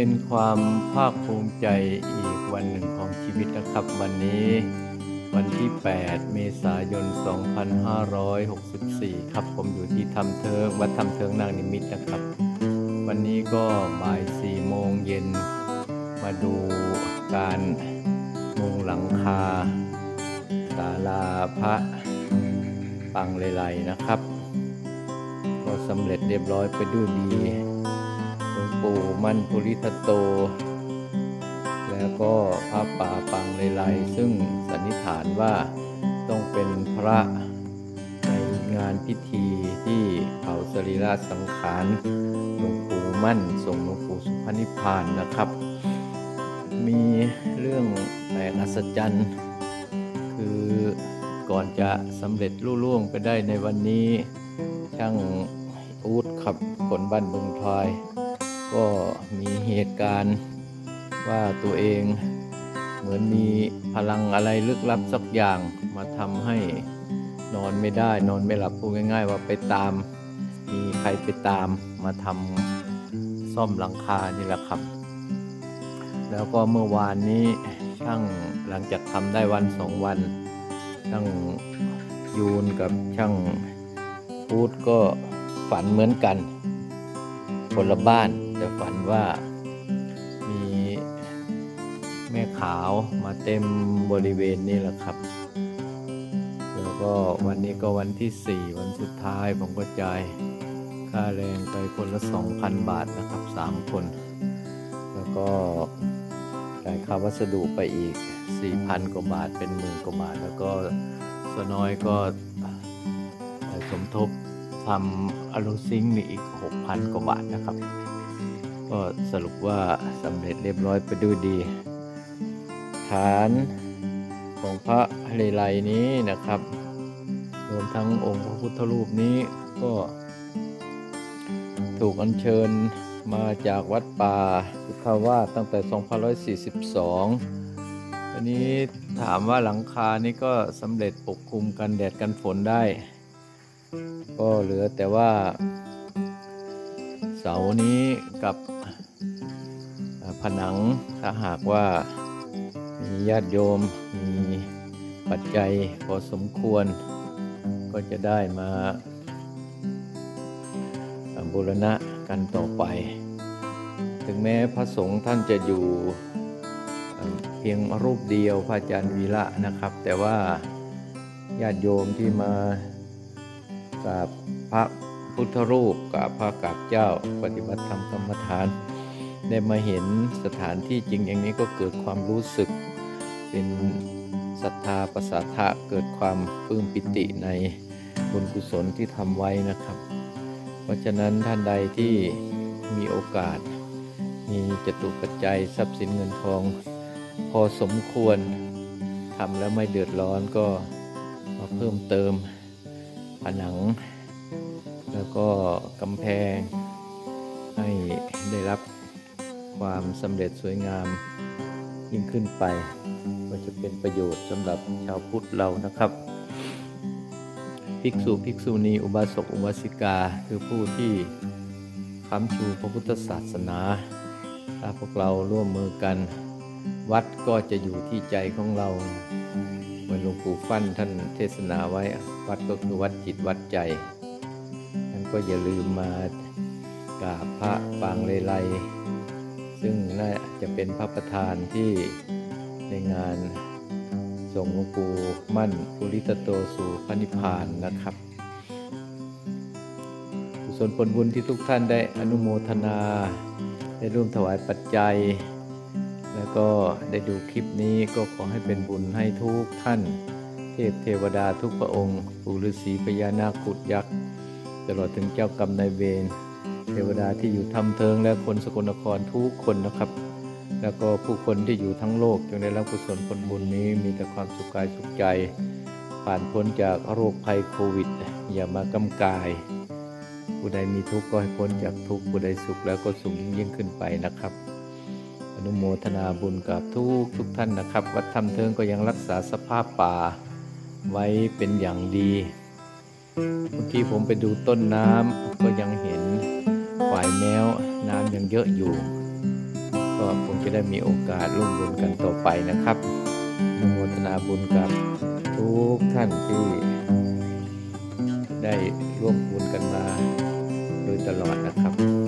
เป็นความภาคภูมิใจอีกวันหนึ่งของชีวิตนะครับ วันนี้ วันที่ 8 เมษายน 2564 ครับ ผมอยู่ที่ทำเทิงวัดทำเทิงนางนิมิตนะครับ วันนี้ก็บ่าย4โมงเย็น มาดูการมุงหลังคาศาลาพระปังเลไลนะครับ ก็สำเร็จเรียบร้อยไปด้วยดี ปู่มั่นปุริทัตโต แล้วก็พระป่าปังเลไลซึ่งสันนิษฐานว่าต้องเป็นพระในงานพิธีที่เผาสรีระสังขารหลวงปู่มั่นส่งหลวงปู่สุพรรณิพานนะครับ มีเรื่องแปลกอัศจรรย์ คือก่อนจะสำเร็จลุล่วงไปได้ในวันนี้ ช่างอูดขับคนบ้านบึงพลาย ก็มีเหตุการณ์ว่าตัวเองเหมือนมีพลังอะไรลึกลับสักอย่างมาทำให้นอนไม่ได้ นอนไม่หลับพูดง่าย ๆ ว่าไปตาม มีใครไปตามมาทำซ่อมหลังคานี่แหละครับ แล้วก็เมื่อวานนี้ช่างหลังจากทำได้วันสองวัน ช่างยูนกับช่างพูดก็ฝันเหมือนกัน คนละบ้าน แต่ฝันว่ามีแม่ขาวมาเต็มบริเวณนี้แหละครับ แล้วก็วันนี้ก็วันที่ 4 วันสุดท้ายผมก็จ่ายค่าแรงไปคนละ 2,000 บาทนะครับ 3 คน แล้วก็จ่ายค่าวัสดุไปอีก 4,000 กว่าบาทเป็นหมื่นกว่าบาท แล้วก็สน้อยก็สมทบทำอลูซิงนี่อีก 6,000 กว่าบาทนะครับ ก็สรุปว่าสำเร็จเรียบร้อยไปด้วยดี ฐานของพระเลไลนี้นะครับรวมทั้งองค์พระพุทธรูปนี้ก็ถูกอัญเชิญมาจากวัดป่าสุทาวาสตั้งแต่ 2542 อันนี้ถามว่าหลังคานี้ก็สำเร็จปกคลุมกันแดดกันฝนได้ ก็เหลือแต่ว่าเสานี้กับ นัง ถ้าหากว่ามีญาติโยมมีปัจจัยพอสมควร ก็จะได้มาบูรณะกันต่อไป ถึงแม้พระสงฆ์ท่านจะอยู่เพียงรูปเดียวพระอาจารย์วีระนะครับ แต่ว่าญาติโยมที่มากับพระพุทธรูปกับพระกับเจ้าปฏิบัติธรรมกรรมฐาน ได้มาเห็นสถานที่จริงอย่างนี้ก็เกิดความรู้สึก เป็นศรัทธาประสาทะเกิดความปลื้มปิติในบุญกุศลที่ทำไว้นะครับ เพราะฉะนั้นท่านใดที่มีโอกาส มีจตุปัจจัยทรัพย์สินเงินทอง พอสมควรทำแล้วไม่เดือดร้อนก็มาเพิ่มเติมผนัง แล้วก็กำแพงให้ได้รับ ความสำเร็จสวยงามยิ่งขึ้นไปก็จะเป็นประโยชน์สำหรับชาวพุทธเรานะครับ ภิกษุภิกษุณีอุบาสกอุบาสิกา คือผู้ที่ค้ำชูพระพุทธศาสนา ถ้าพวกเราร่วมมือกัน วัดก็จะอยู่ที่ใจของเรา เหมือนหลวงปู่ฟั่นท่านเทศนาไว้ วัดก็คือวัดจิตวัดใจท่านก็อย่าลืมมากราบพระปางเลไล ซึ่งน่าจะเป็นพระประธานที่ในงานส่งหลวงปู่มั่นปุริตโตสู่พระนิพพานนะครับกุศลผลบุญที่ทุกท่านได้อนุโมทนา ได้ร่วมถวายปัจจัย แล้วก็ได้ดูคลิปนี้ก็ขอให้เป็นบุญให้ทุกท่าน เทพเทวดาทุกพระองค์ ปู่ฤาษีพญานาคขุดยักษ์ ตลอดถึงเจ้ากรรมนายเวร เทวดาที่อยู่ทำเทิงและคนสกลนครทุกคนนะครับ แล้วก็ผู้คนที่อยู่ทั้งโลกจงได้รับกุศลผลบุญนี้มีแต่ความสุขกายสุขใจ ผ่านพ้นจากโรคภัยโควิด อย่ามากำกาย ผู้ใดมีทุกข์ก็ให้พ้นจากทุกข์ผู้ใดสุขแล้วก็สุขยิ่งยิ่งขึ้นไปนะครับอนุโมทนาบุญกับทุกทุกท่านนะครับ วัดธรรมเทิงก็ยังรักษาสภาพป่าไว้เป็นอย่างดี เมื่อกี้ผมไปดูต้นน้ำก็ยังเห็น ฝายแมวน้ำยังเยอะอยู่ ก็คงจะได้มีโอกาสร่วมบุญกันต่อไปนะครับนโมทนาบุญกับทุกท่านที่ ได้ร่วมบุญกันมา โดยตลอดนะครับ